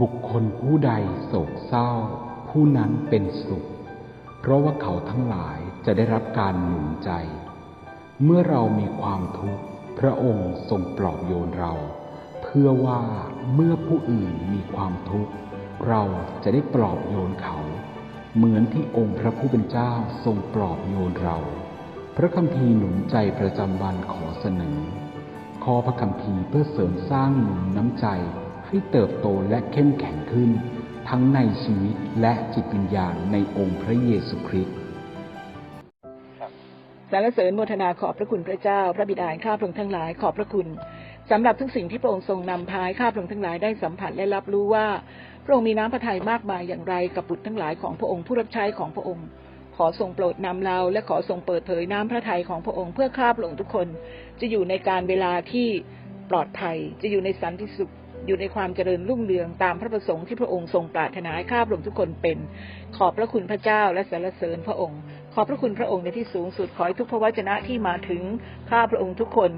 บุคคลผู้ใดโศกเศร้า ผู้นั้นเป็นสุข เพราะว่าเขาทั้งหลายจะได้รับการหนุนใจ เมื่อเรามีความทุกข์พระองค์ทรงปลอบโยนเรา เพื่อว่าเมื่อผู้อื่นมีความทุกข์ เราจะได้ปลอบโยนเขา เหมือนที่องค์พระผู้เป็นเจ้าทรงปลอบโยนเรา พระคัมภีร์หนุนใจประจำวันขอเสนอ ขอพระคัมภีร์เพื่อเสริมสร้างหนุนน้ำใจ ให้เติบโตและเข้มแข็งขึ้น ทั้งในชีวิตและจิตวิญญาณในองค์พระเยซูคริสต์สรรเสริญโมทนาขอบพระคุณพระเจ้า พระบิดาข้าพระองค์ทั้งหลายขอบพระคุณสำหรับทุกสิ่งที่พระองค์ทรงนำพาให้ข้าพระองค์ทั้งหลายได้สัมผัสและรับรู้ว่า พระองค์มีน้ำพระทัยมากมายอย่างไรกับบุตรทั้งหลายของพระองค์ผู้รับใช้ของพระองค์ ขอทรงโปรดนำเรา และขอทรงเปิดเผยน้ำพระทัยของพระองค์เพื่อข้าพระองค์ทุกคน จะอยู่ในการเวลาที่ปลอดภัย จะอยู่ในสันติสุข อยู่ในความเจริญรุ่งเรืองตามพระประสงค์ที่พระองค์ทรงปรารถนาให้ข้าพระองค์ทุกคนเป็น ขอบพระคุณพระเจ้าและสรรเสริญพระองค์ ขอบพระคุณพระองค์ในที่สูงสุดขอให้ทุกพระวจนะที่มาถึงข้าพระองค์ทุกคน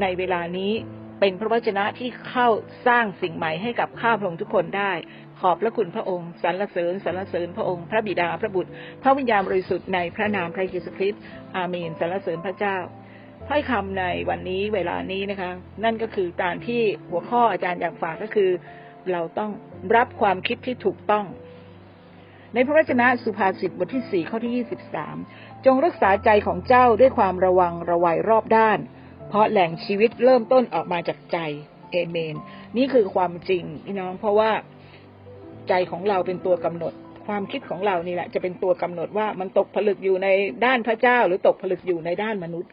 ในเวลานี้เป็นพระวจนะที่เข้าสร้างสิ่งใหม่ให้กับข้าพระองค์ทุกคนได้ ขอบพระคุณพระองค์สรรเสริญสรรเสริญพระองค์ พระบิดาพระบุตร พระวิญญาณบริสุทธิ์ในพระนามพระเยซูคริสต์อาเมนสรรเสริญพระเจ้า ถ้อยคำในวันนี้เวลานี้นะคะ นั่นก็คือการที่หัวข้ออาจารย์อยากฝากก็คือ เราต้องรับความคิดที่ถูกต้อง ในพระวจนะสุภาษิตบทที่สี่ข้อที่ยี่สิบสามจงรักษาใจของเจ้าด้วยความระวังระวัยรอบด้าน เพราะแหล่งชีวิตเริ่มต้นออกมาจากใจเอเมน นี่คือความจริงพี่น้องเพราะว่าใจของเราเป็นตัวกำหนด ความคิดของเรานี่แหละจะเป็นตัวกำหนดว่ามันตกผลึกอยู่ในด้านพระเจ้า หรือตกผลึกอยู่ในด้านมนุษย์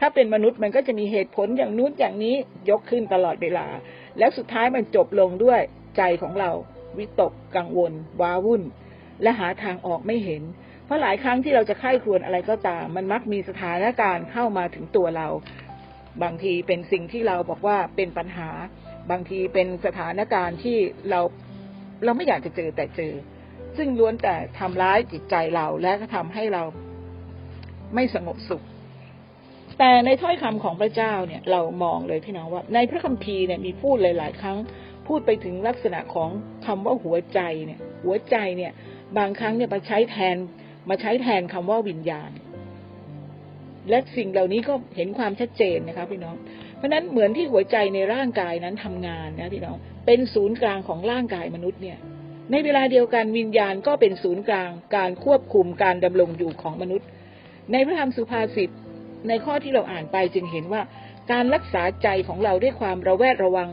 ถ้าเป็นมนุษย์มันก็จะมีเหตุผลอย่างนู้นอย่างนี้ยกขึ้นตลอดเวลา แล้วสุดท้ายมันจบลงด้วยใจของเรา วิตกกังวล ว้าวุ่น และหาทางออกไม่เห็น เพราะหลายครั้งที่เราจะไข้ครวญอะไรก็ตาม มันมักมีสถานการณ์เข้ามาถึงตัวเรา บางทีเป็นสิ่งที่เราบอกว่าเป็นปัญหา บางทีเป็นสถานการณ์ที่เราเราไม่อยากจะเจอแต่เจอ ซึ่งล้วนแต่ทำร้ายจิตใจเราและก็ทำให้เราไม่สงบสุข แต่ในถ้อยคำของพระเจ้าเนี่ยเรามองเลยพี่น้องว่า ในพระคัมภีร์เนี่ยมีพูดหลาย ๆ ครั้ง พูดไปถึงลักษณะของคำว่าหัวใจเนี่ยหัวใจเนี่ยบางครั้งเนี่ยมาใช้แทนมาใช้แทนคำว่าวิญญาณ และสิ่งเหล่านี้ก็เห็นความชัดเจนนะคะพี่น้อง เพราะนั้นเหมือนที่หัวใจในร่างกายนั้นทำงานนะพี่น้องเป็นศูนย์กลางของร่างกายมนุษย์เนี่ย ในเวลาเดียวกันวิญญาณก็เป็นศูนย์กลาง การควบคุมการดำรงอยู่ของมนุษย์ ในพระธรรมสุภาษิต ในข้อที่เราอ่านไปจึงเห็นว่าการรักษาใจของเราด้วยความระแวดระวัง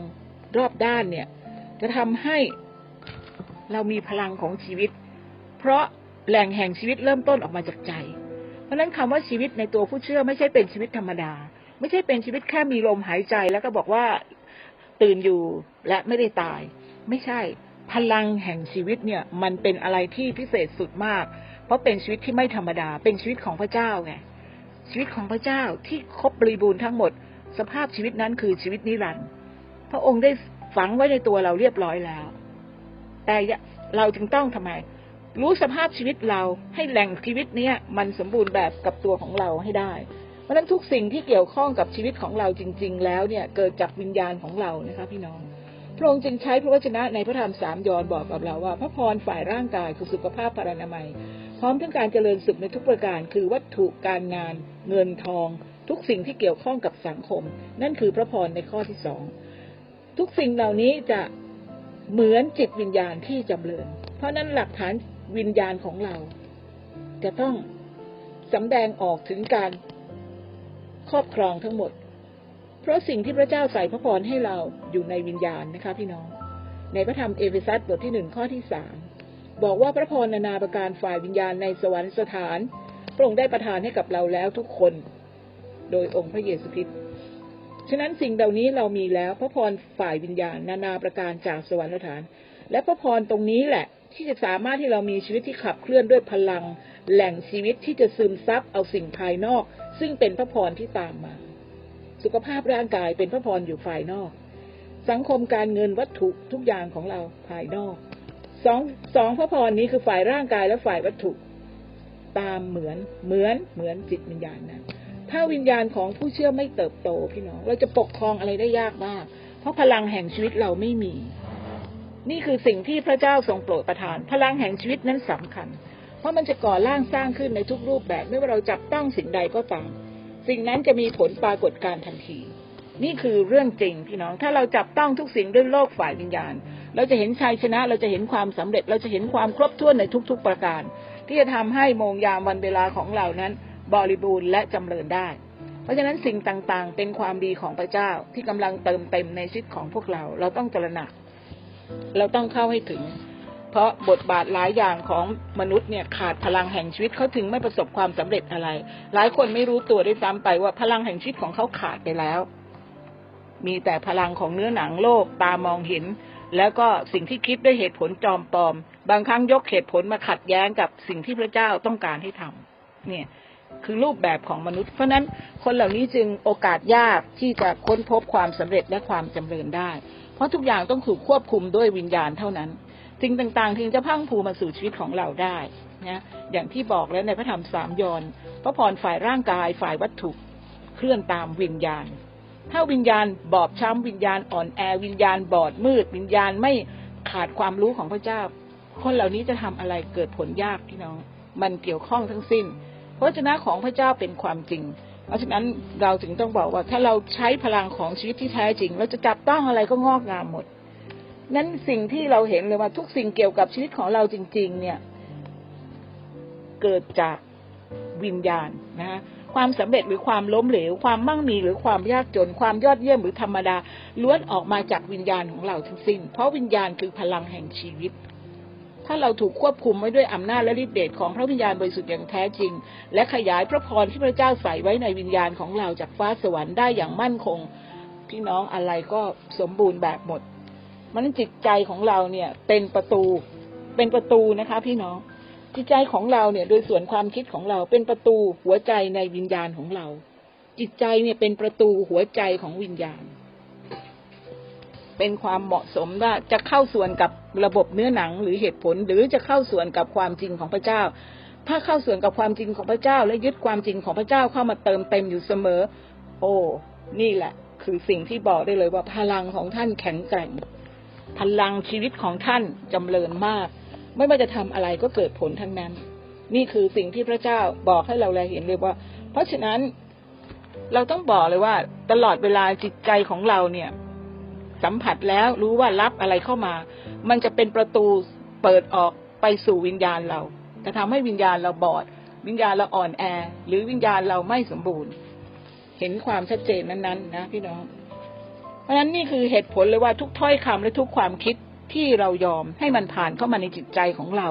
รอบด้านเนี่ย จะทำให้เรามีพลังของชีวิต เพราะแหล่งแห่งชีวิตเริ่มต้นออกมาจากใจ เพราะฉะนั้นคำว่าชีวิตในตัวผู้เชื่อไม่ใช่เป็นชีวิตธรรมดา ไม่ใช่เป็นชีวิตแค่มีลมหายใจแล้วก็บอกว่าตื่นอยู่และไม่ได้ตาย ไม่ใช่พลังแห่งชีวิตเนี่ย มันเป็นอะไรที่พิเศษสุดมาก เพราะเป็นชีวิตที่ไม่ธรรมดา เป็นชีวิตของพระเจ้าไง ชีวิตของพระเจ้าที่ครบบริบูรณ์ทั้งหมด สภาพชีวิตนั้นคือชีวิตนิรันดร์พระองค์ได้ฝังไว้ในตัวเราเรียบร้อยแล้ว แต่เราจึงต้องทำไม รู้สภาพชีวิตเราให้แหล่งชีวิตเนี้ยมันสมบูรณ์แบบกับตัวของเราให้ได้ เพราะฉะนั้นทุกสิ่งที่เกี่ยวข้องกับชีวิตของเราจริง ๆ แล้วเนี่ยเกิดจากวิญญาณของเรานะคะพี่น้องพระองค์จึงใช้พระวจนะในพระธรรมสามยอนบอกกับเราว่า พระพรฝ่ายร่างกายคือสุขภาพพานามัย พร้อมทั้งการเจริญสุขในทุกประการ คือวัตถุการงาน เงินทอง ทุกสิ่งที่เกี่ยวข้องกับสังคม นั่นคือพระพรในข้อที่สองทุกสิ่งเหล่านี้จะเหมือนจิตวิญญาณที่จำเริญ เพราะนั้นหลักฐานวิญญาณของเรา จะต้องสำแดงออกถึงการครอบครองทั้งหมด เพราะสิ่งที่พระเจ้าใส่พระพรให้เราอยู่ในวิญญาณนะคะพี่น้อง ในพระธรรมเอเฟซัสบทที่หนึ่งข้อที่สาม บอกว่าพระพรนานาประการฝ่ายวิญญาณในสวรรคสถาน พระองค์ได้ประทานให้กับเราแล้วทุกคน โดยองค์พระเยซูคริสต์ฉะนั้นสิ่งเหล่านี้เรามีแล้วพระพรฝ่ายวิญญาณ นานาประการจากสวรรคสถาน และพระพรตรงนี้แหละ ที่จะสามารถที่เรามีชีวิตที่ขับเคลื่อนด้วยพลัง แหล่งชีวิตที่จะซึมซับเอาสิ่งภายนอก ซึ่งเป็นพระพรที่ตามมา สุขภาพร่างกายเป็นพระพรอยู่ฝ่ายนอก สังคมการเงินวัตถุทุกอย่างของเราภายนอก สองสองพระพรนี้คือฝ่ายร่างกายและฝ่ายวัตถุ ตามเหมือนเหมือนเหมือนจิตวิญญาณนั้นถ้าวิญญาณของผู้เชื่อไม่เติบโตพี่น้อง เราจะปกครองอะไรได้ยากมาก เพราะพลังแห่งชีวิตเราไม่มี นี่คือสิ่งที่พระเจ้าทรงโปรดประทาน พลังแห่งชีวิตนั้นสำคัญ เพราะมันจะก่อร่างสร้างขึ้นในทุกรูปแบบ ไม่ว่าเราจับต้องสิ่งใดก็ตาม สิ่งนั้นจะมีผลปรากฏการทันที นี่คือเรื่องจริงพี่น้อง ถ้าเราจับต้องทุกสิ่งด้วยโลกฝ่ายวิญญาณ เราจะเห็นชัยชนะ เราจะเห็นความสำเร็จ เราจะเห็นความครบถ้วนในทุกๆประการ ที่จะทำให้โมงยามวันเวลาของเรานั้น บริบูรณ์และจำเริญได้ เพราะฉะนั้นสิ่งต่างๆ เป็นความดีของพระเจ้าที่กำลังเติมเต็มในชีวิตของพวกเรา เราต้องตระหนัก เราต้องเข้าให้ถึง เพราะบทบาทหลายอย่างของมนุษย์เนี่ยขาดพลังแห่งชีวิตเขาถึงไม่ประสบความสำเร็จอะไร หลายคนไม่รู้ตัวด้วยซ้ำไปว่าพลังแห่งชีวิตของเขาขาดไปแล้ว มีแต่พลังของเนื้อหนังโลกตามองเห็น แล้วก็สิ่งที่คิดด้วยเหตุผลจอมปลอม บางครั้งยกเหตุผลมาขัดแย้งกับสิ่งที่พระเจ้าต้องการให้ทำเนี่ยคือรูปแบบของมนุษย์ เพราะฉะนั้นคนเหล่านี้จึงโอกาสยากที่จะค้นพบความสำเร็จและความจำเริญได้ เพราะทุกอย่างต้องถูกควบคุมด้วยวิญญาณเท่านั้นสิ่งต่างๆ ถึงจะพังผูมาสู่ชีวิตของเราได้นะอย่างที่บอกแล้วในพระธรรมสามยอนพระพรฝ่ายร่างกายฝ่ายวัตถุเคลื่อนตามวิญญาณ ถ้าวิญญาณบอบช้ำวิญญาณอ่อนแอวิญญาณบอดมืด วิญญาณไม่ขาดความรู้ของพระเจ้า คนเหล่านี้จะทำอะไรเกิดผลยากพี่น้อง มันเกี่ยวข้องทั้งสิ้น พระวจนะของพระเจ้าเป็นความจริง เพราะฉะนั้นเราถึงต้องบอกว่า ถ้าเราใช้พลังของชีวิตที่แท้จริง เราจะจับต้องอะไรก็งอกงามหมด นั้นสิ่งที่เราเห็นเลยว่าทุกสิ่งเกี่ยวกับชีวิตของเราจริง ๆ เนี่ย เกิดจากวิญญาณนะฮะ ความสำเร็จหรือความล้มเหลว ความมั่งมีหรือความยากจน ความยอดเยี่ยมหรือธรรมดาล้วนออกมาจากวิญญาณของเราทั้งสิ้น เพราะวิญญาณคือพลังแห่งชีวิตถ้าเราถูกควบคุมไว้ด้วยอำนาจและฤทธิเดชของพระวิญญาณบริสุทธิ์อย่างแท้จริง และขยายพระพรที่พระเจ้าใส่ไว้ในวิญญาณของเราจากฟ้าสวรรค์ได้อย่างมั่นคง พี่น้องอะไรก็สมบูรณ์แบบหมด มันจิตใจของเราเนี่ยเป็นประตูเป็นประตูนะคะ พี่น้อง จิตใจของเราเนี่ยโดยส่วนความคิดของเราเป็นประตูหัวใจในวิญญาณของเรา จิตใจเนี่ยเป็นประตูหัวใจของวิญญาณ เป็นความเหมาะสมว่าจะเข้าส่วนกับระบบเนื้อหนังหรือเหตุผล หรือจะเข้าส่วนกับความจริงของพระเจ้า ถ้าเข้าส่วนกับความจริงของพระเจ้า และยึดความจริงของพระเจ้าเข้ามาเติมเต็มอยู่เสมอ โอ้นี่แหละ คือสิ่งที่บอกได้เลยว่าพลังของท่านแข็งแกร่ง พลังชีวิตของท่านจำเริญมาก ไม่ว่าจะทำอะไรก็เกิดผลทั้งนั้น นี่คือสิ่งที่พระเจ้าบอกให้เราแลเห็นเลยว่า เพราะฉะนั้นเราต้องบอกเลยว่า ตลอดเวลาจิตใจของเราเนี่ย สัมผัสแล้วรู้ว่ารับอะไรเข้ามา มันจะเป็นประตูเปิดออกไปสู่วิญญาณเราจะทำให้วิญญาณเราบอด วิญญาณเราอ่อนแอ หรือวิญญาณเราไม่สมบูรณ์ เห็นความชัดเจนนั้นๆนะพี่น้อง เพราะฉะนั้นนี่คือเหตุผลเลยว่าทุกถ้อยคำและทุกความคิด ที่เรายอมให้มันผ่านเข้ามาในจิตใจของเรา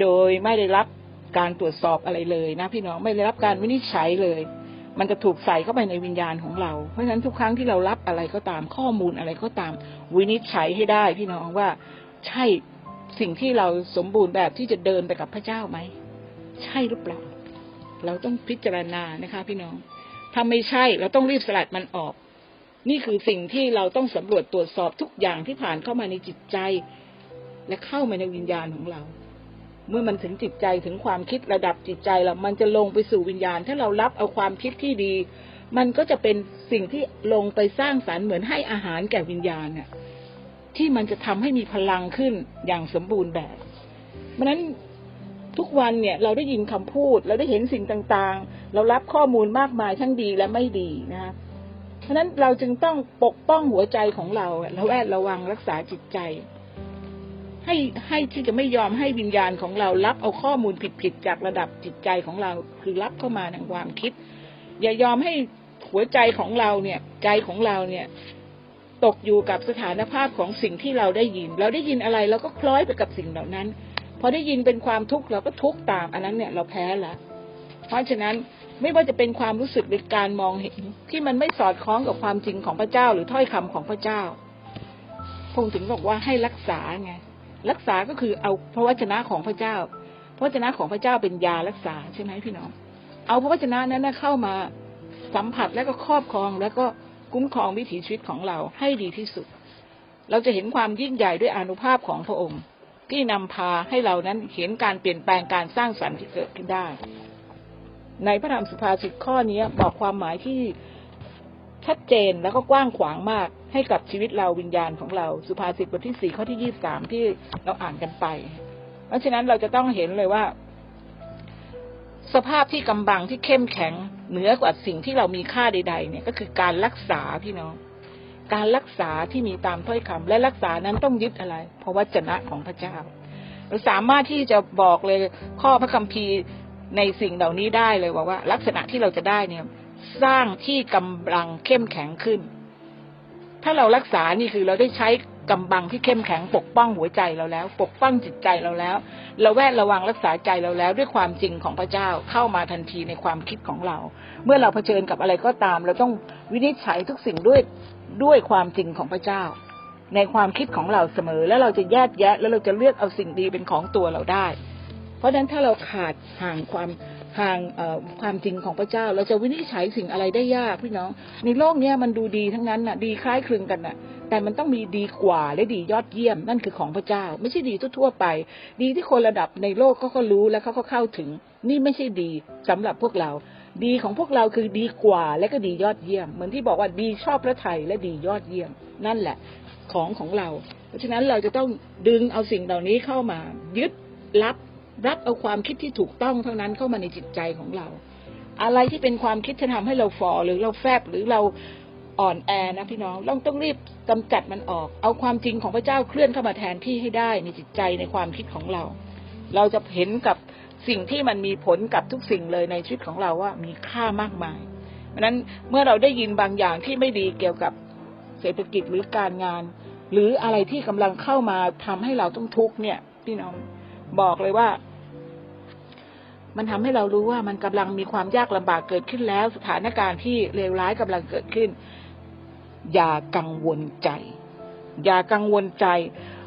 โดยไม่ได้รับการตรวจสอบอะไรเลยนะพี่น้องไม่ได้รับการวินิจฉัยเลย มันจะถูกใส่เข้าไปในวิญญาณของเรา เพราะฉะนั้นทุกครั้งที่เรารับอะไรก็ตามข้อมูลอะไรก็ตาม วินิจฉัยให้ได้ พี่น้องว่าใช่สิ่งที่เราสมบูรณ์แบบที่จะเดินไปกับพระเจ้าไหม ใช่หรือเปล่า เราต้องพิจารณานะคะ พี่น้องถ้าไม่ใช่ เราต้องรีบสลัดมันออก นี่คือสิ่งที่เราต้องสำรวจตรวจสอบทุกอย่างที่ผ่านเข้ามาในจิตใจ และเข้ามาในวิญญาณของเรา เมื่อมันถึงจิตใจถึงความคิดระดับจิตใจเรามันจะลงไปสู่วิญญาณ ถ้าเรารับเอาความคิดที่ดี มันก็จะเป็นสิ่งที่ลงไปสร้างสารรค์เหมือนให้อาหารแก่วิญญาณน่ะที่มันจะทำให้มีพลังขึ้นอย่างสมบูรณ์แบบเพราะนั้นทุกวันเนี่ยเราได้ยินคำพูด เราได้เห็นสิ่งต่างๆ เรารับข้อมูลมากมายทั้งดีและไม่ดีนะคะ ราะนั้นเราจึงต้องปกป้องหัวใจของเราเระแวดระวังรักษาจิตใจ ให้ให้ที่จะไม่ยอมให้วิญญาณของเรารับเอาข้อมูลผิดๆจากระดับจิตใจของเรา คือรับเข้ามาทางความคิด อย่ายอมให้หัวใจของเราเนี่ย ใจของเราเนี่ย ตกอยู่กับสถานภาพของสิ่งที่เราได้ยิน เราได้ยินอะไรเราก็คล้อยไปกับสิ่งเหล่านั้น พอได้ยินเป็นความทุกข์เราก็ทุกข์ตาม อันนั้นเนี่ยเราแพ้ละเพราะฉะนั้น ไม่ว่าจะเป็นความรู้สึกหรือการมองเห็น ที่มันไม่สอดคล้องกับความจริงของพระเจ้า หรือถ้อยคำของพระเจ้า พงถึงบอกว่าให้รักษาไงรักษาก็คือเอาพระวจนะของพระเจ้า พระวจนะของพระเจ้าเป็นยารักษาใช่ไหมพี่น้อง เอาพระวจนะนั้นเข้ามาสัมผัสแล้วก็ครอบครองแล้วก็คุ้มครองวิถีชีวิตของเราให้ดีที่สุด เราจะเห็นความยิ่งใหญ่ด้วยอนุภาพของพระองค์ ที่นำพาให้เรานั้นเห็นการเปลี่ยนแปลงการสร้างสรรค์ที่เกิดขึ้นได้ ในพระธรรมสุภาษิตข้อนี้บอกความหมายที่ชัดเจนแล้วก็กว้างขวางมากให้กับชีวิตเราวิญญาณของเราสุภาษิตบทที่สี่ข้อที่ยี่สามที่เราอ่านกันไป เพราะฉะนั้นเราจะต้องเห็นเลยว่า สภาพที่กำบังที่เข้มแข็งเหนือกว่าสิ่งที่เรามีค่าใด ๆ เนี่ยก็คือการรักษาพี่น้อง การรักษาที่มีตามถ้อยคำและรักษานั้นต้องยึดอะไร เพราะวจนะของพระเจ้า เราสามารถที่จะบอกเลยข้อพระคัมภีร์ ในสิ่งเหล่านี้ได้เลยว่าว่า ลักษณะที่เราจะได้เนี่ย สร้างที่กำลังเข้มแข็งขึ้น ถ้าเรารักษานี่คือเราได้ใช้กำบังที่เข้มแข็งปกป้องหัวใจเราแล้ว ปกป้องจิตใจเราแล้ว เราแวดระวังรักษาใจเราแล้ว ด้วยความจริงของพระเจ้าเข้ามาทันทีในความคิดของเรา เมื่อเราเผชิญกับอะไรก็ตาม เราต้องวินิจฉัยทุกสิ่งด้วยด้วยความจริงของพระเจ้า ในความคิดของเราเสมอ แล้วเราจะแยกแยะ แล้วเราจะเลือกเอาสิ่งดีเป็นของตัวเราได้ เพราะฉะนั้นถ้าเราขาดห่างความห่างความจริงของพระเจ้า เราจะวินิจฉัยสิ่งอะไรได้ยากพี่น้อง ในโลกเนี้ยมันดูดีทั้งนั้นน่ะดีคล้ายคลึงกันน่ะ แต่มันต้องมีดีกว่าและดียอดเยี่ยมนั่นคือของพระเจ้า ไม่ใช่ดีทั่วๆไป ดีที่คนระดับในโลกเขาก็รู้และเขาก็เข้าถึง นี่ไม่ใช่ดีสำหรับพวกเรา ดีของพวกเราคือดีกว่าและก็ดียอดเยี่ยม เหมือนที่บอกว่าดีชอบพระไทยและดียอดเยี่ยม นั่นแหละของของเรา เพราะฉะนั้นเราจะต้องดึงเอาสิ่งเหล่านี้เข้ามายึดรับ รับเอาความคิดที่ถูกต้องเท่านั้นเข้ามาในจิตใจของเรา อะไรที่เป็นความคิดที่ทำให้เราฝ่อหรือเราแฟบหรือเราอ่อนแอนะพี่น้องเราต้องรีบกำจัดมันออก เอาความจริงของพระเจ้าเคลื่อนเข้ามาแทนที่ให้ได้ในจิตใจในความคิดของเรา เราจะเห็นกับสิ่งที่มันมีผลกับทุกสิ่งเลยในชีวิตของเราว่ามีค่ามากมายเพราะนั้นเมื่อเราได้ยินบางอย่างที่ไม่ดีเกี่ยวกับเศรษฐกิจหรือการงาน หรืออะไรที่กำลังเข้ามาทำให้เราต้องทุกข์เนี่ย พี่น้องบอกเลยว่า มันทำให้เรารู้ว่ามันกำลังมีความยากลำบากเกิดขึ้นแล้ว สถานการณ์ที่เลวร้ายกำลังเกิดขึ้น อย่ากังวลใจ อย่ากังวลใจ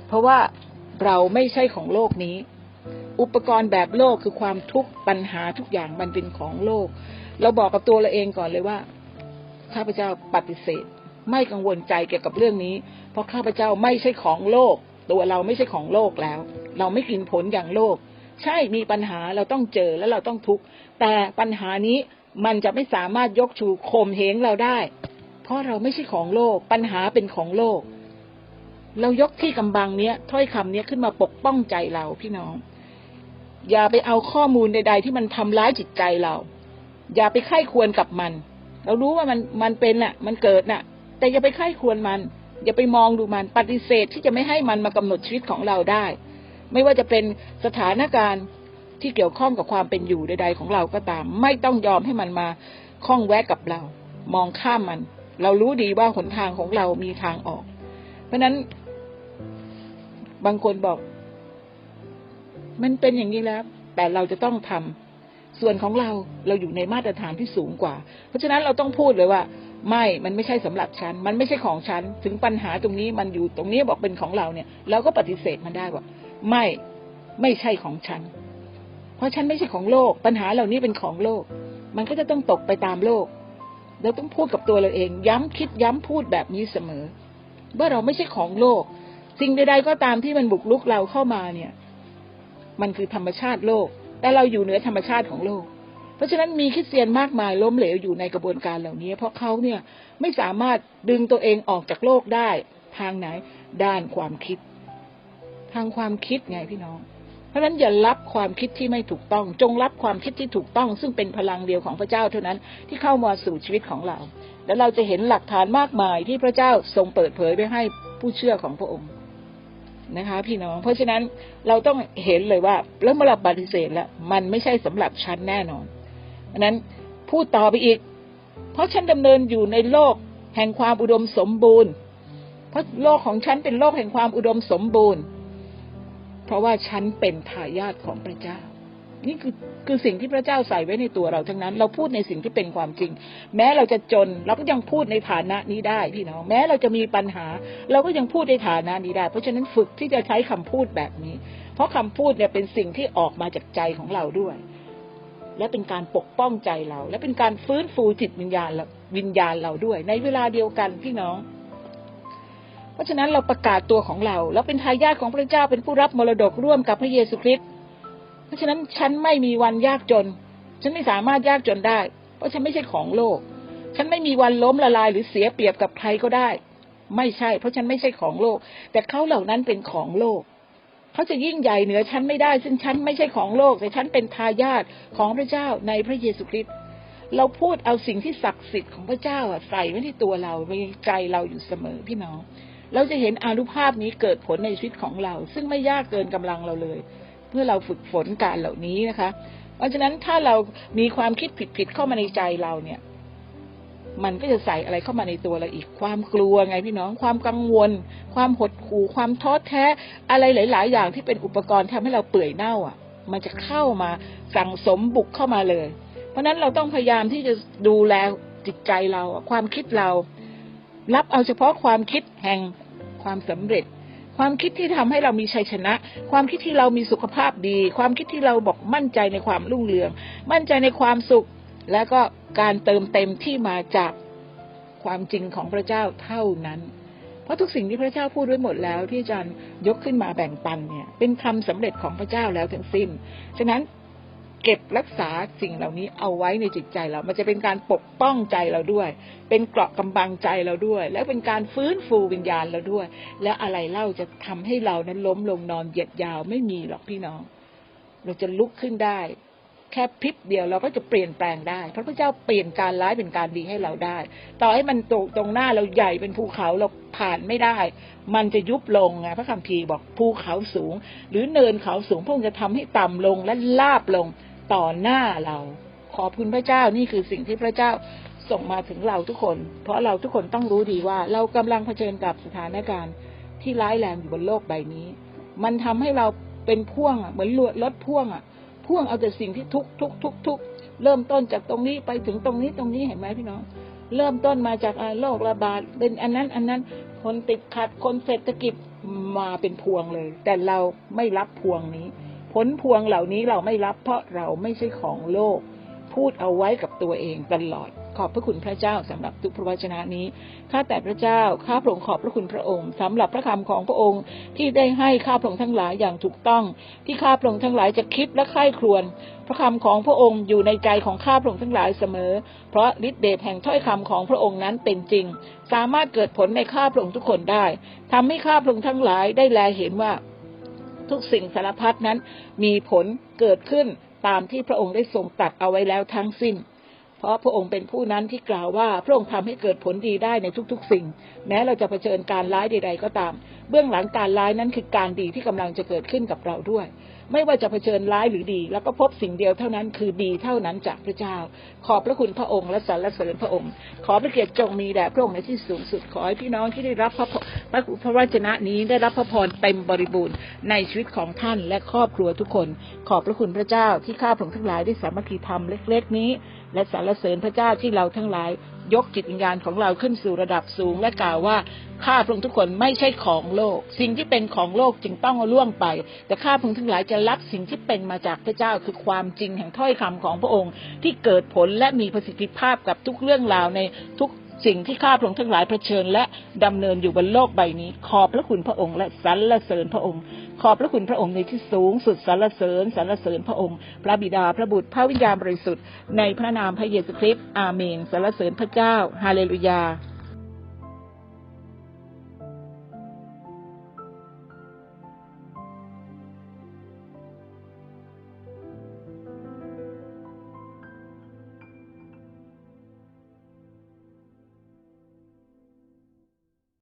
เพราะว่าเราไม่ใช่ของโลกนี้ อุปกรณ์แบบโลกคือความทุกข์ปัญหาทุกอย่างมันเป็นของโลก เราบอกกับตัวเราเองก่อนเลยว่าข้าพเจ้าปฏิเสธ ไม่กังวลใจเกี่ยวกับเรื่องนี้ เพราะข้าพเจ้าไม่ใช่ของโลก ตัวเราไม่ใช่ของโลกแล้ว เราไม่กินผลอย่างโลก ใช่มีปัญหาเราต้องเจอแล้วเราต้องทุกข์แต่ปัญหานี้มันจะไม่สามารถยกชูข่มเหงเราได้ เพราะเราไม่ใช่ของโลก ปัญหาเป็นของโลก เรายกที่กำบังเนี้ยถ้อยคำเนี้ยขึ้นมาปกป้องใจเราพี่น้อง อย่าไปเอาข้อมูลใด ๆ ที่มันทำร้ายจิตใจเรา อย่าไปไข้ควรกับมัน เรารู้ว่ามันมันเป็นน่ะ มันเกิดน่ะ แต่อย่าไปไข้ควรมัน อย่าไปมองดูมันปฏิเสธที่จะไม่ให้มันมากำหนดชีวิตของเราได้ ไม่ว่าจะเป็นสถานการณ์ที่เกี่ยวข้องกับความเป็นอยู่ใด ๆ ของเราก็ตาม ไม่ต้องยอมให้มันมาข้องแวะกับเรา มองข้ามมัน เรารู้ดีว่าหนทางของเรามีทางออก เพราะนั้น บางคนบอก มันเป็นอย่างนี้แล้ว แต่เราจะต้องทำส่วนของเราเราอยู่ในมาตรฐานที่สูงกว่า เพราะฉะนั้นเราต้องพูดเลยว่าไม่ มันไม่ใช่สำหรับฉัน มันไม่ใช่ของฉัน ถึงปัญหาตรงนี้มันอยู่ตรงนี้บอกเป็นของเราเนี่ย เราก็ปฏิเสธมันได้ว่า ไม่ไม่ใช่ของฉัน เพราะฉันไม่ใช่ของโลก ปัญหาเหล่านี้เป็นของโลก มันก็จะต้องตกไปตามโลก เราต้องพูดกับตัวเราเอง ย้ำคิดย้ำพูดแบบนี้เสมอว่าเราไม่ใช่ของโลก สิ่งใดๆก็ตามที่มันบุกลุกเราเข้ามาเนี่ย มันคือธรรมชาติโลก แต่เราอยู่เหนือธรรมชาติของโลก เพราะฉะนั้นมีคริสเตียนมากมายล้มเหลวอยู่ในกระบวนการเหล่านี้ เพราะเขาเนี่ยไม่สามารถดึงตัวเองออกจากโลกได้ทางไหนด้านความคิด ทางความคิดไงพี่น้อง เพราะฉะนั้นอย่ารับความคิดที่ไม่ถูกต้อง จงรับความคิดที่ถูกต้อง ซึ่งเป็นพลังเดียวของพระเจ้าเท่านั้นที่เข้ามาสู่ชีวิตของเรา แล้วเราจะเห็นหลักฐานมากมายที่พระเจ้าทรงเปิดเผยไปให้ผู้เชื่อของพระองค์นะคะพี่น้อง เพราะฉะนั้นเราต้องเห็นเลยว่าแล้วเมื่อเราปฏิเสธแล้วมันไม่ใช่สำหรับฉันแน่นอนอันนั้นพูดต่อไปอีก เพราะฉันดำเนินอยู่ในโลกแห่งความอุดมสมบูรณ์ เพราะโลกของฉันเป็นโลกแห่งความอุดมสมบูรณ์ ราะว่าฉันเป็นทายาทของพระเจ้า นี่คือคือสิ่งที่พระเจ้าใส่ไว้ในตัวเราทั้งนั้น เราพูดในสิ่งที่เป็นความจริง แม้เราจะจนเราก็ยังพูดในฐานะนี้ได้พี่น้อง แม้เราจะมีปัญหา เราก็ยังพูดในฐานะนี้ได้ เพราะฉะนั้นฝึกที่จะใช้คำพูดแบบนี้ เพราะคำพูดเนี่ยเป็นสิ่งที่ออกมาจากใจของเราด้วย และเป็นการปกป้องใจเรา และเป็นการฟื้นฟูจิตวิญญาณวิญญาณเราด้วย ในเวลาเดียวกันพี่น้อง เพราะฉะนั้นเราประกาศตัวของเราแล้วเป็นทายาทของพระเจ้าเป็นผู้รับมรดกร่วมกับพระเยซูคริสต์เพราะฉะนั้นฉันไม่มีวันยากจน ฉันไม่สามารถยากจนได้ เพราะฉันไม่ใช่ของโลก ฉันไม่มีวันล้มละลายหรือเสียเปรียบกับใครก็ได้ ไม่ใช่ เพราะฉันไม่ใช่ของโลก แต่เขาเหล่านั้นเป็นของโลกเขาจะยิ่งใหญ่เหนือฉันไม่ได้ ซึ่งฉันไม่ใช่ของโลก แต่ฉันเป็นทายาทของพระเจ้าในพระเยซูคริสต์เราพูดเอาสิ่งที่ศักดิ์สิทธิ์ของพระเจ้าใส่ไว้ที่ตัวเราในใจเราอยู่เสมอพี่น้อง เราจะเห็นอนุภาพนี้เกิดผลในชีวิตของเรา ซึ่งไม่ยากเกินกำลังเราเลย เมื่อเราฝึกฝนการเหล่านี้นะคะ เพราะฉะนั้นถ้าเรามีความคิดผิดๆเข้ามาในใจเราเนี่ย มันก็จะใส่อะไรเข้ามาในตัวเราอีก ความกลัวไงพี่น้อง ความกังวล ความหดหู่ ความท้อแท้ อะไรหลาย ๆ อย่างที่เป็นอุปกรณ์ทำให้เราเปื่อยเน่าอะ มันจะเข้ามาสั่งสมบุกเข้ามาเลย เพราะนั้นเราต้องพยายามที่จะดูแลจิตใจเรา ความคิดเรารับเอาเฉพาะความคิดแห่ง ความสำเร็จ ความคิดที่ทำให้เรามีชัยชนะ ความคิดที่เรามีสุขภาพดี ความคิดที่เราบอกมั่นใจในความรุ่งเรือง มั่นใจในความสุข และก็การเติมเต็มที่มาจากความจริงของพระเจ้าเท่านั้น เพราะทุกสิ่งที่พระเจ้าพูดไว้หมดแล้วที่อาจารย์ยกขึ้นมาแบ่งปันเนี่ยเป็นคำสำเร็จของพระเจ้าแล้วทั้งสิ้น ฉะนั้น เก็บรักษาสิ่งเหล่านี้เอาไว้ในจิตใจเรา มันจะเป็นการปกป้องใจเราด้วย เป็นเกราะกำบังใจเราด้วย และเป็นการฟื้นฟูวิญญาณเราด้วย และอะไรเล่าจะทำให้เรานั้นล้มลงนอนเหยียดยาวไม่มีหรอกพี่น้อง เราจะลุกขึ้นได้ แค่พริบเดียวเราก็จะเปลี่ยนแปลงได้ พระพระเจ้าเปลี่ยนการร้ายเป็นการดีให้เราได้ ต่อให้มันตกตรงหน้าเราใหญ่เป็นภูเขาเราผ่านไม่ได้ มันจะยุบลงไงพระคัมภีร์บอกภูเขาสูง หรือเนินเขาสูงพระองค์จะทำให้ต่ำลงและลาบลง ต่อหน้าเรา ขอบคุณพระเจ้านี่คือสิ่งที่พระเจ้าส่งมาถึงเราทุกคน เพราะเราทุกคนต้องรู้ดีว่า เรากำลังเผชิญกับสถานการณ์ที่ร้ายแรงอยู่บนโลกใบนี้ มันทำให้เราเป็นพ่วงอะเหมือนรถพ่วงอะ พ่วงเอาแต่สิ่งที่ทุกทุกทุกทุกเริ่มต้นจากตรงนี้ไปถึงตรงนี้ตรงนี้เห็นไหมพี่น้อง เริ่มต้นมาจากโรคระบาดเป็นอันนั้น อันนั้นคนติดขัดคนเศรษฐกิจมาเป็นพวงเลย แต่เราไม่รับพวงนี้ ผลพวงเหล่านี้เราไม่รับเพราะเราไม่ใช่ของโลก พูดเอาไว้กับตัวเองตลอด ขอบพระคุณพระเจ้าสำหรับทุกพระวจนะนี้ ข้าแต่พระเจ้า ข้าพระองค์ขอบพระคุณพระองค์สำหรับพระคำของพระองค์ที่ได้ให้ข้าพระองค์ทั้งหลายอย่างถูกต้อง ที่ข้าพระองค์ทั้งหลายจะคิดและใคร่ครวญพระคำของพระองค์อยู่ในใจของข้าพระองค์ทั้งหลายเสมอ เพราะฤทธิเดชแห่งถ้อยคำของพระองค์นั้นเป็นจริง สามารถเกิดผลในข้าพระองค์ทุกคนได้ทำให้ข้าพระองค์ทั้งหลายได้แลเห็นว่า ทุกสิ่งสารพัดนั้น มีผลเกิดขึ้นตามที่พระองค์ได้ทรงตรัดเอาไว้แล้วทั้งสิ้น เพราะพระองค์เป็นผู้นั้นที่กล่าวว่า พระองค์ทำให้เกิดผลดีได้ในทุกๆ สิ่ง แม้เราจะเผชิญการร้ายใด ๆ ก็ตาม เบื้องหลังการร้ายนั้นคือการดีที่กำลังจะเกิดขึ้นกับเราด้วย ไม่ว่าจะเผชิญร้ายหรือดี แล้วก็พบสิ่งเดียวเท่านั้นคือดีเท่านั้นจากพระเจ้า ขอบพระคุณพระองค์และสรรเสริญพระองค์ ขอพระเกียรติจงมีแด่พระองค์ในที่สูงสุดขอให้พี่น้องที่ได้รับพระพพระพระวจนะนี้ได้รับพระพรเต็มบริบูรณ์ในชีวิตของท่านและครอบครัวทุกคน ขอบพระคุณพระเจ้าที่ข้าพระองค์ทั้งหลายได้สามัคคีธรรมเล็ก ๆ นี้ และสรรเสริญพระเจ้าที่เราทั้งหลาย ยกจิตวิญญาณของเราขึ้นสู่ระดับสูง และกล่าวว่าข้าพระองค์ทุกคนไม่ใช่ของโลก สิ่งที่เป็นของโลกจึงต้องล่วงไป แต่ข้าพระองค์ทั้งหลายจะรับสิ่งที่เป็นมาจากพระเจ้าคือความจริงแห่งถ้อยคำของพระองค์ ที่เกิดผลและมีประสิทธิภาพกับทุกเรื่องราวในทุกสิ่งที่ข้าพระองค์ทั้งหลายเผชิญและดำเนินอยู่บนโลกใบนี้ ขอบพระคุณพระองค์และสรรเสริญพระองค์ ขอบพระคุณพระองค์ในที่สูงสุดสรรเสริญสรรเสริญพระองค์ พระบิดาพระบุตรพระวิญญาณบริสุทธิ์ในพระนามพระเยซูคริสต์อาเมนสรรเสริญพระเจ้า ฮาเลลูยา